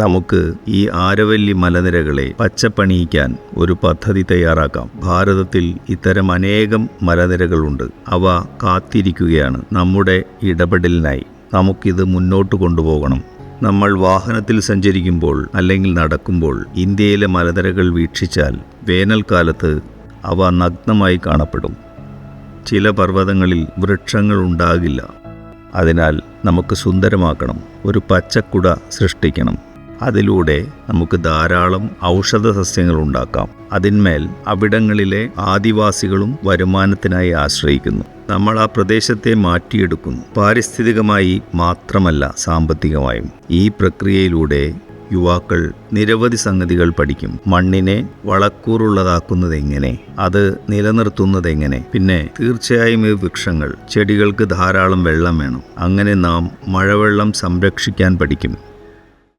നമുക്ക് ഈ ആരവല്ലി മലനിരകളെ പച്ചപ്പണിയിക്കാൻ ഒരു പദ്ധതി തയ്യാറാക്കാം. ഭാരതത്തിൽ ഇത്തരം അനേകം മലനിരകളുണ്ട്. അവ കാത്തിരിക്കുകയാണ് നമ്മുടെ ഇടപെടലിനായി. നമുക്കിത് മുന്നോട്ട് കൊണ്ടുപോകണം. നമ്മൾ വാഹനത്തിൽ സഞ്ചരിക്കുമ്പോൾ അല്ലെങ്കിൽ നടക്കുമ്പോൾ ഇന്ത്യയിലെ മലനിരകൾ വീക്ഷിച്ചാൽ വേനൽക്കാലത്ത് അവ നഗ്നമായി കാണപ്പെടും. ചില പർവതങ്ങളിൽ വൃക്ഷങ്ങൾ ഉണ്ടാകില്ല. അതിനാൽ നമുക്ക് സുന്ദരമാക്കണം. ഒരു പച്ചക്കുട സൃഷ്ടിക്കണം. അതിലൂടെ നമുക്ക് ധാരാളം ഔഷധ സസ്യങ്ങൾ ഉണ്ടാക്കാം. അതിന്മേൽ അവിടങ്ങളിലെ ആദിവാസികളും വരുമാനത്തിനായി ആശ്രയിക്കുന്നു. നമ്മൾ ആ പ്രദേശത്തെ മാറ്റിയെടുക്കുന്നു. പാരിസ്ഥിതികമായി മാത്രമല്ല സാമ്പത്തികമായും. ഈ പ്രക്രിയയിലൂടെ യുവാക്കൾ നിരവധി സംഗതികൾ പഠിക്കും. മണ്ണിനെ വളക്കൂറുള്ളതാക്കുന്നത് എങ്ങനെ? അത് നിലനിർത്തുന്നത് എങ്ങനെ? പിന്നെ തീർച്ചയായും ഈ വൃക്ഷങ്ങൾ ചെടികൾക്ക് ധാരാളം വെള്ളം വേണം. അങ്ങനെ നാം മഴവെള്ളം സംരക്ഷിക്കാൻ പഠിക്കും.